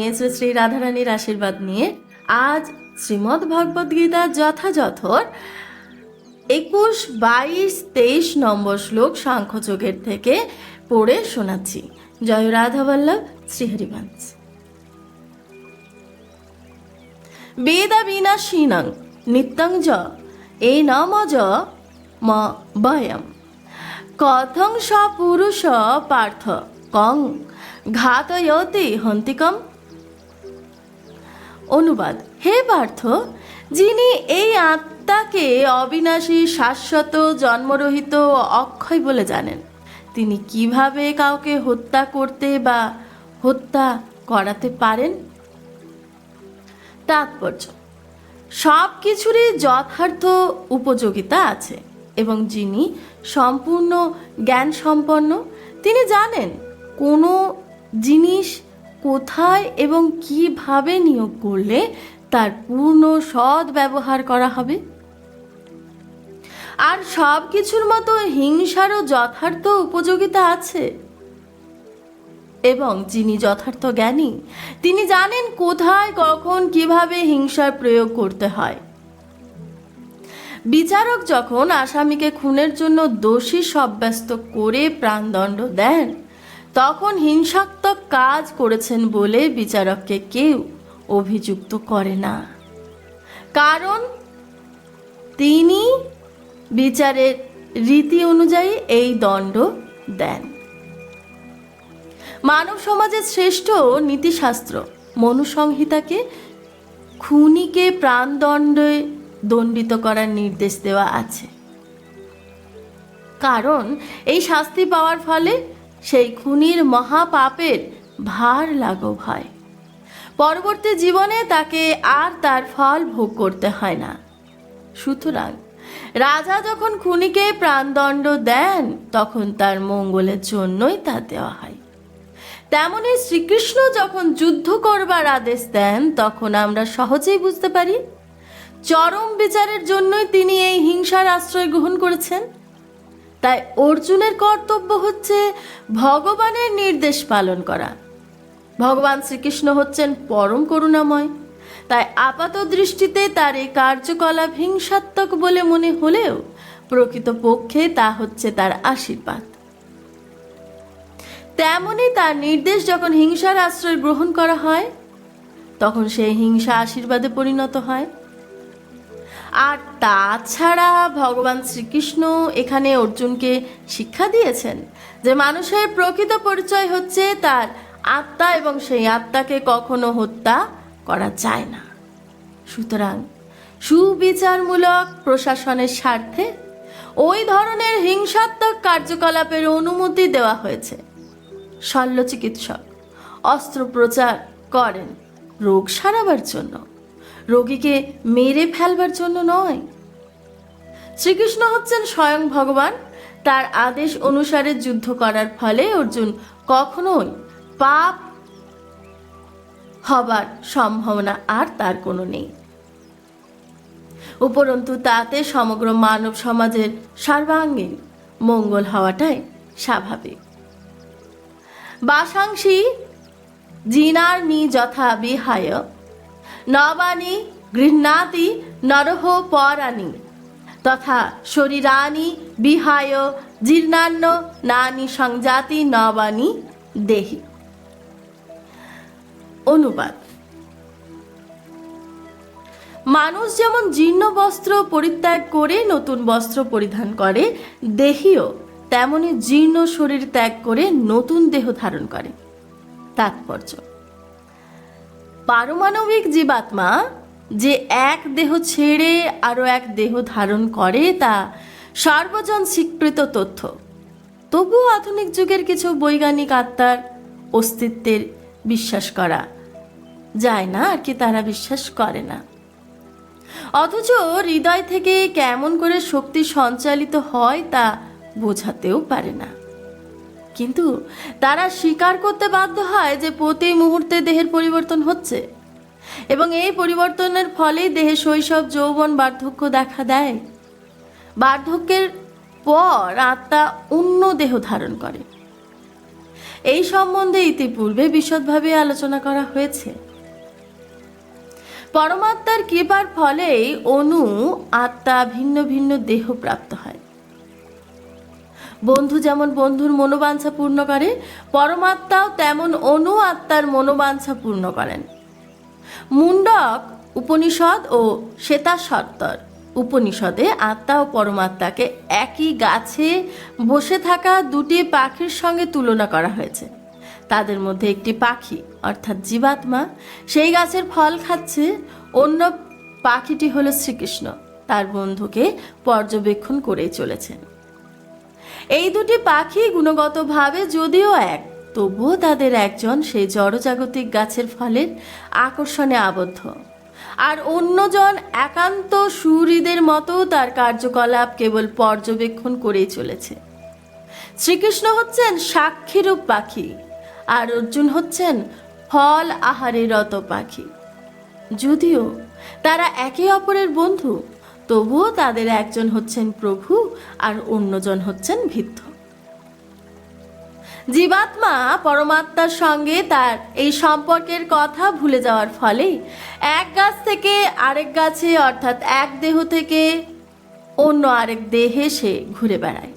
শ্রী শ্রী রাধারানীর আশীর্বাদ নিয়ে। আজ শ্রীমদ্ ভগবদ গীতার যথাযথ একুশ, বাইশ, তেইশ নম্বর শ্লোক সাংখ্যযোগের থেকে পড়ে শোনাচ্ছি। জয় রাধা বল্লভ, শ্রীহরিবংশ। বেদ বিনাশীনং নিত্যং জ এই নম জ ম বয়ম। কথং স পুরুষ পার্থ কং ঘাতয়তে হন্তিকম অনুবাদ। হে পার্থ, যিনি এই আত্মাকে অবিনাশী, শাশ্বত, জন্মরহিত অক্ষয় বলে জানেন, তিনি কীভাবে কাউকে হত্যা করতে বা হত্যা করাতে পারেন? তাৎপর্য সব কিছুরই যথার্থ উপযোগিতা আছে এবং যিনি সম্পূর্ণ জ্ঞান সম্পন্ন তিনি জানেন কোনো জিনিস কোথায় এবং কীভাবে নিয়োগ করলে তার পূর্ণ সদ ব্যবহার করা হবে? আর সব কিছুর মতো হিংসারও যথার্থ উপযোগিতা আছে। এবং যিনি যথার্থ জ্ঞানী, তিনি জানেন কোথায়, কখন, কীভাবে হিংসার প্রয়োগ করতে হয়। বিচারক যখন আসামিকে খুনের জন্য দোষী সাব্যস্ত করে প্রাণদণ্ড দেন তখন হিংসাত্মক কাজ করেছেন বলে বিচারককে কেউ অভিযুক্ত করে না। কারণ তিনি বিচারের রীতি অনুযায়ী এই দণ্ড দেন। মানব সমাজের শ্রেষ্ঠ নীতিশাস্ত্র মনুসংহিতাকে খুনিকে প্রাণদণ্ডে দণ্ডিত করার নির্দেশ দেওয়া আছে। কারণ এই শাস্তি পাওয়ার ফলে সেই খুনির মহাপাপের ভার লাঘব হয় পরবর্তী জীবনে তাকে আর তার ফল ভোগ করতে হয় না। সুতরাং রাজা যখন খুনিকে প্রাণদণ্ড দেন, তখন তার মঙ্গলের জন্যই তা দেওয়া হয়। তেমনি শ্রীকৃষ্ণ যখন যুদ্ধ করবার আদেশ দেন, তখন আমরা সহজেই বুঝতে পারি, চরম বিচারের জন্যই তিনি এই হিংসার আশ্রয় গ্রহণ করেছেন। তাই অর্জুনের কর্তব্য হচ্ছে ভগবানের নির্দেশ পালন করা। ভগবান শ্রীকৃষ্ণ হচ্ছেন পরম করুণাময়। তাই আপাত দৃষ্টিতে তার এই কার্যকলাপ হিংসাত্মক বলে মনে হলেও প্রকৃতপক্ষে তা হচ্ছে তার আশীর্বাদ। তেমনি তার নির্দেশ যখন হিংসার আশ্রয় গ্রহণ করা হয়, তখন সেই হিংসা আশীর্বাদে পরিণত হয়। আর তাছাড়া ভগবান শ্রীকৃষ্ণ এখানে অর্জুনকে শিক্ষা দিয়েছেন যে মানুষের প্রকৃত পরিচয় হচ্ছে তার আত্মা এবং সেই আত্মাকে কখনো হত্যা করা যায় না। সুতরাং সুবিচারমূলক প্রশাসনের স্বার্থে ওই ধরনের হিংসাত্মক কার্যকলাপের অনুমতি দেওয়া হয়েছে। শল্য চিকিৎসক অস্ত্রোপচার করেন রোগ সারাবার জন্য। রোগীকে মেরে ফেলবার জন্য নয়। শ্রীকৃষ্ণ হচ্ছেন স্বয়ং ভগবান। তার আদেশ অনুসারে যুদ্ধ করার ফলে অর্জুন কখনোই পাপ হবার সম্ভাবনা আর তার কোনো নেই। উপরন্তু তাতে সমগ্র মানব সমাজের সর্বাঙ্গীন মঙ্গল হওয়াটাই স্বাভাবিক। বাসাংশী জিনার্নি যথা বিহায় নবানি গৃহ্ণাতি নরহ পরাণি। তথা শরীরানি বিহায়, জীর্ণান্ন, নানি সংজাতি নবানি দেহি। অনুবাদ। মানুষ যেমন জীর্ণ বস্ত্র পরিত্যাগ করে, নতুন বস্ত্র পরিধান করে, দেহিও তেমনি জীর্ণ শরীর ত্যাগ করে, নতুন দেহ ধারণ করে। তাৎপর্য। পারমাণবিক জীবাত্মা যে এক দেহ ছেড়ে আরও এক দেহ ধারণ করে, তা সর্বজন স্বীকৃত তথ্য। তবুও আধুনিক যুগের কিছু বৈজ্ঞানিক আত্মার অস্তিত্বের বিশ্বাস করা যায় না, আর কি তারা বিশ্বাস করে না। অথচ হৃদয় থেকে কেমন করে শক্তি সঞ্চালিত হয়, তা বোঝাতেও পারে না। কিন্তু তারা স্বীকার করতে বাধ্য হয় যে প্রতি মুহূর্তে দেহের পরিবর্তন হচ্ছে। এবং এই পরিবর্তনের ফলে দেহে শৈশব, যৌবন বার্ধক্য দেখা দেয়। বার্ধক্যের পর আত্মা অন্য দেহ ধারণ করে। এই সম্বন্ধে ইতিপূর্বে বিশদভাবে আলোচনা করা হয়েছে। পরমাত্মার কৃপার ফলেই অনু আত্মা ভিন্ন ভিন্ন দেহ প্রাপ্ত হয়। বন্ধু যেমন বন্ধুর মনোবাঞ্ছা পূর্ণ করে, পরমাত্মাও তেমন অনু আত্মার মনোবাঞ্ছা পূর্ণ করেন। মুন্ডক উপনিষদ ও শ্বেতাসত্তর উপনিষদে আত্মা ও পরমাত্মাকে একই গাছে বসে থাকা দুটি পাখির সঙ্গে তুলনা করা হয়েছে। তাদের মধ্যে একটি পাখি, অর্থাৎ জীবাত্মা, সেই গাছের ফল খাচ্ছে, অন্য পাখিটি হলো শ্রীকৃষ্ণ, তার বন্ধুকে পর্যবেক্ষণ করেই চলেছেন। এই দুটি পাখি গুণগতভাবে যদিও এক, তবুও তাদের একজন সেই জড়জাগতিক গাছের ফলের আকর্ষণে আবদ্ধ। আর অন্যজন একান্ত সুহৃদের মতো তার কার্যকলাপ কেবল পর্যবেক্ষণ করেই চলেছে। শ্রীকৃষ্ণ হচ্ছেন সাক্ষীরূপ পাখি, আর অর্জুন হচ্ছেন ফল আহারে রত পাখি। যদিও তারা একে অপরের বন্ধু তবুও তাদের একজন হচ্ছেন প্রভু আর অন্যজন হচ্ছেন ভিত্ত। জীবাত্মা পরমাত্মার সঙ্গে তার এই সম্পর্কের কথা ভুলে যাওয়ার ফলে এক গাছ থেকে আরেক গাছে, অর্থাৎ এক দেহ থেকে অন্য আরেক দেহে সে ঘুরে বেড়ায়।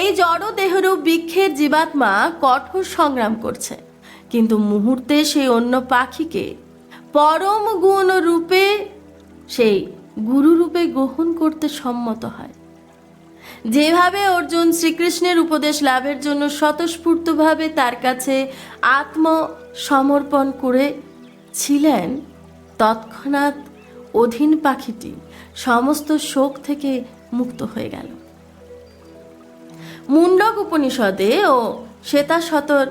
এই জড় দেহরূপ বৃক্ষের জীবাত্মা কঠোর সংগ্রাম করছে, কিন্তু মুহূর্তে সেই অন্য পাখিকে পরম গুণ রূপে সেই গুরু রূপে গ্রহণ করতে সম্মত হয়। যেভাবে অর্জুন শ্রীকৃষ্ণের উপদেশ লাভের জন্য স্বতঃস্ফূর্তভাবে তার কাছে আত্মসমর্পণ করেছিলেন তৎক্ষণাৎ অধীন পাখিটি সমস্ত শোক থেকে মুক্ত হয়ে গেল। মুন্ডক উপনিষদে ও শ্বেতাশতর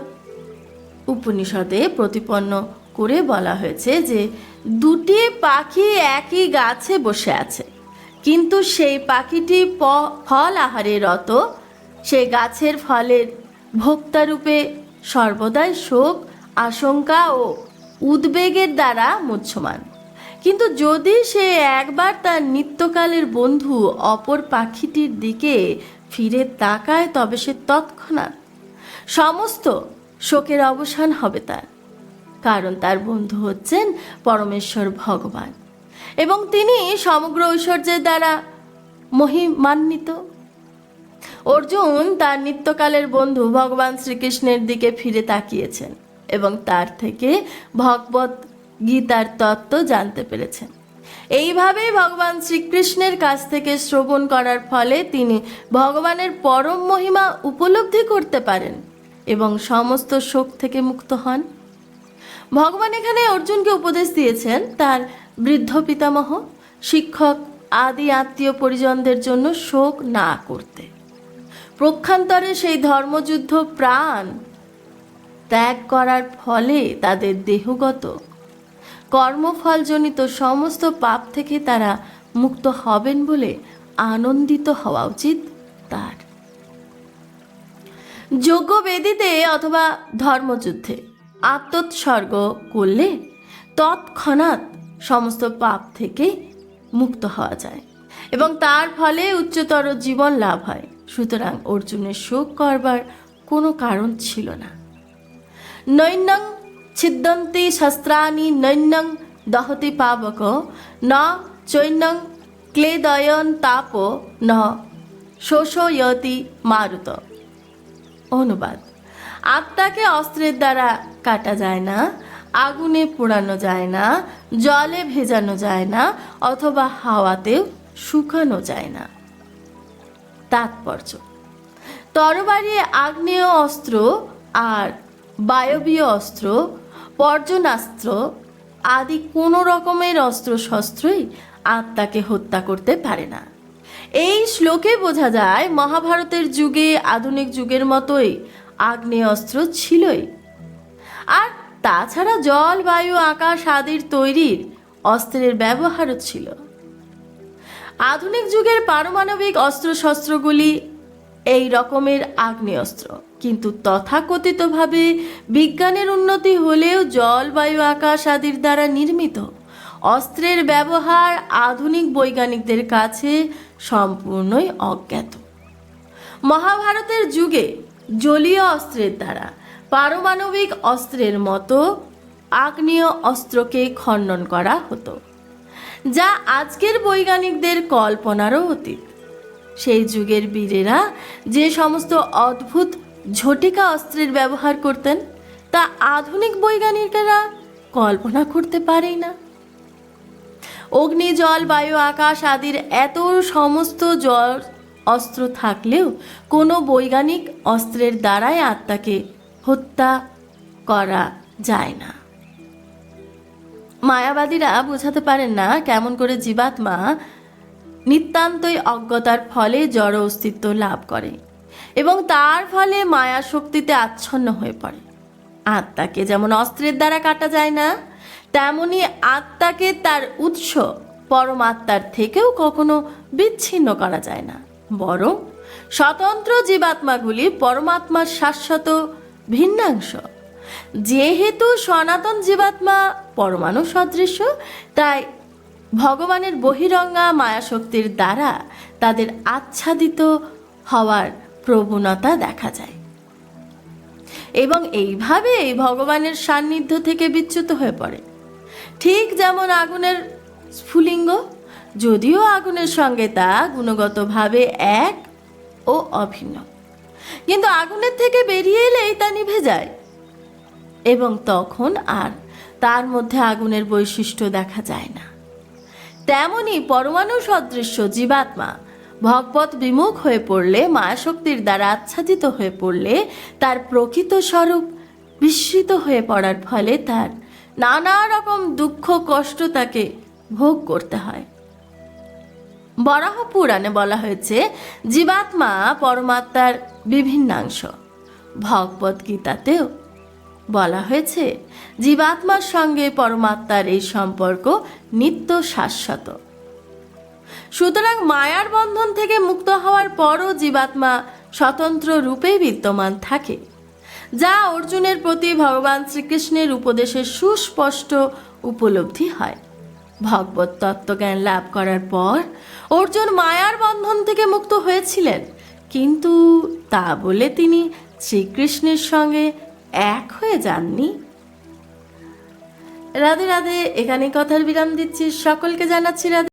উপনিষদে প্রতিপন্ন করে বলা হয়েছে যে দুটি পাখি একই গাছে বসে আছে। কিন্তু সেই পাখিটি ফল আহারে রত। সে গাছের ফলের ভোক্তারূপে সর্বদাই শোক, আশঙ্কা ও উদ্বেগের দ্বারা মুহ্যমান। কিন্তু যদি সে একবার তার নিত্যকালের বন্ধু অপর পাখিটির দিকে ফিরে তাকায়, তবে সে তৎক্ষণাৎ সমস্ত শোকের অবসান হবে তার। কারণ তার বন্ধু হচ্ছেন পরমেশ্বর ভগবান। এবং তিনি সমগ্র ঐশ্বর্যের দ্বারা মহিমান্বিত। অর্জুন তার নিত্যকালের বন্ধু ভগবান শ্রীকৃষ্ণের দিকে ফিরে তাকিয়েছেন এবং তার থেকে ভগবত গীতার তত্ত্ব জানতে পেরেছেন। এইভাবেই ভগবান শ্রীকৃষ্ণের কাছ থেকে শ্রবণ করার ফলে তিনি ভগবানের পরম মহিমা উপলব্ধি করতে পারেন এবং সমস্ত শোক থেকে মুক্ত হন। ভগবান এখানে অর্জুনকে উপদেশ দিয়েছেন, তার বৃদ্ধ পিতামহ, শিক্ষক, আদি আত্মীয় পরিজনদের জন্য শোক না করতে। প্রক্ষান্তরে সেই ধর্মযুদ্ধ প্রাণ ত্যাগ করার ফলে তাদের দেহগত কর্মফলজনিত সমস্ত পাপ থেকে তারা মুক্ত হবেন বলে আনন্দিত হওয়া উচিত তার। যোগ্য বেদিতে অথবা ধর্মযুদ্ধে আত্মোৎসর্গ করলে তৎক্ষণাৎ সমস্ত পাপ থেকে মুক্ত হওয়া যায় এবং তার ফলে উচ্চতর জীবন লাভ হয়। সুতরাং অর্জুনের শোক করবার কোনো কারণ ছিল না। নৈন্যং ছিদ্যন্তি শস্ত্রাণি নৈন্যং দহতি পাবক, ন চৈন্যং ক্লেদয়ন তাপ, ন শোষয়তি মারুত। অনুবাদ। আত্মাকে অস্ত্রের দ্বারা কাটা যায় না, আগুনে পোড়ানো যায় না, জলে ভেজানো যায় না, অথবা হাওয়াতেও শুকানো যায় না। তাৎপর্য। তরবারি আগ্নেয় অস্ত্র আর বায়বীয় অস্ত্র পর্যনাস্ত্র আদি কোনো রকমের অস্ত্র শস্ত্রই আত্মাকে হত্যা করতে পারে না। এই শ্লোকে বোঝা যায়, মহাভারতের যুগে, আধুনিক যুগের মতোই আগ্নেয় অস্ত্র ছিলই। আর তাছাড়া জল, বায়ু, আকাশ আদির তৈরির অস্ত্রের ব্যবহারও ছিল। আধুনিক যুগের পারমাণবিক অস্ত্রশস্ত্রগুলি এই রকমের আগ্নেয়াস্ত্র। কিন্তু তথাকথিতভাবে বিজ্ঞানের উন্নতি হলেও জল, বায়ু, আকাশ আদির দ্বারা নির্মিত অস্ত্রের ব্যবহার আধুনিক বৈজ্ঞানিকদের কাছে সম্পূর্ণই অজ্ঞাত। মহাভারতের যুগে জলীয় অস্ত্রের দ্বারা পারমাণবিক অস্ত্রের মতো আগ্নেয় অস্ত্রকে খণ্ডন করা হতো, যা আজকের বৈজ্ঞানিকদের কল্পনারও অতীত। সেই যুগের বীরেরা যে সমস্ত অদ্ভুত ঝটিকা অস্ত্রের ব্যবহার করতেন, তা আধুনিক বৈজ্ঞানিকেরা কল্পনা করতে পারেই না। অগ্নি, জল, বায়ু, আকাশ আদির এত সমস্ত জল, অস্ত্র থাকলেও কোনো বৈজ্ঞানিক অস্ত্রের দ্বারাই আত্মাকে হত্যা করা যায় না। মায়াবাদীরা বোঝাতে পারেন না কেমন করে জীবাত্মা নিতান্তই অজ্ঞতার ফলে জড় অস্তিত্ব লাভ করে এবং তার ফলে মায়া শক্তিতে আচ্ছন্ন হয়ে পড়ে। আত্মাকে যেমন অস্ত্রের দ্বারা কাটা যায় না, তেমনি আত্মাকে তার উৎস পরমাত্মার থেকেও কখনো বিচ্ছিন্ন করা যায় না। বরং স্বতন্ত্র জীবাত্মাগুলি পরমাত্মার শাশ্বত ভিন্নাংশ। যেহেতু সনাতন জীবাত্মা পরমাণু সদৃশ্য তাই ভগবানের বহিরঙ্গা মায়াশক্তির দ্বারা তাদের আচ্ছাদিত হওয়ার প্রবণতা দেখা যায়। এবং এইভাবেই ভগবানের সান্নিধ্য থেকে বিচ্যুত হয়ে পড়ে। ঠিক যেমন আগুনের স্ফুলিঙ্গ, যদিও আগুনের সঙ্গে তা গুণগতভাবে এক ও অভিন্ন। কিন্তু আগুনের থেকে বেরিয়ে এলেই তা নিভে যায়। এবং তখন আর তার মধ্যে আগুনের বৈশিষ্ট্য দেখা যায় না। তেমনি পরমাণু সদৃশ্য জীবাত্মা ভগবত বিমুখ হয়ে পড়লে, মায়াশক্তির দ্বারা আচ্ছাদিত হয়ে পড়লে, তার প্রকৃত স্বরূপ বিস্মৃত হয়ে পড়ার ফলে তার নানা রকম দুঃখ কষ্ট তাকে ভোগ করতে হয়। বরাহ পুরাণে বলা হয়েছে, জীবাত্মা পরমাত্মার বিভিন্নাংশ। ভগবত গীতাতেও বলা হয়েছে, জীবাত্মার সঙ্গে পরমাত্মার এই সম্পর্ক নিত্য শাশ্বত। সুতরাং মায়ার বন্ধন থেকে মুক্ত হওয়ার পরও জীবাত্মা স্বতন্ত্র রূপেই বিদ্যমান থাকে, যা অর্জুনের প্রতি ভগবান শ্রীকৃষ্ণের উপদেশের সুস্পষ্ট উপলব্ধি হয়। ভগবত তত্ত্বজ্ঞান লাভ করার পর অর্জুন মায়ার বন্ধন থেকে মুক্ত হয়েছিলেন। কিন্তু তা বলে তিনি শ্রীকৃষ্ণের সঙ্গে এক হয়ে যাননি। রাধে রাধে এখানে কথার বিরাম দিচ্ছি। সকলকে জানাচ্ছি রাধে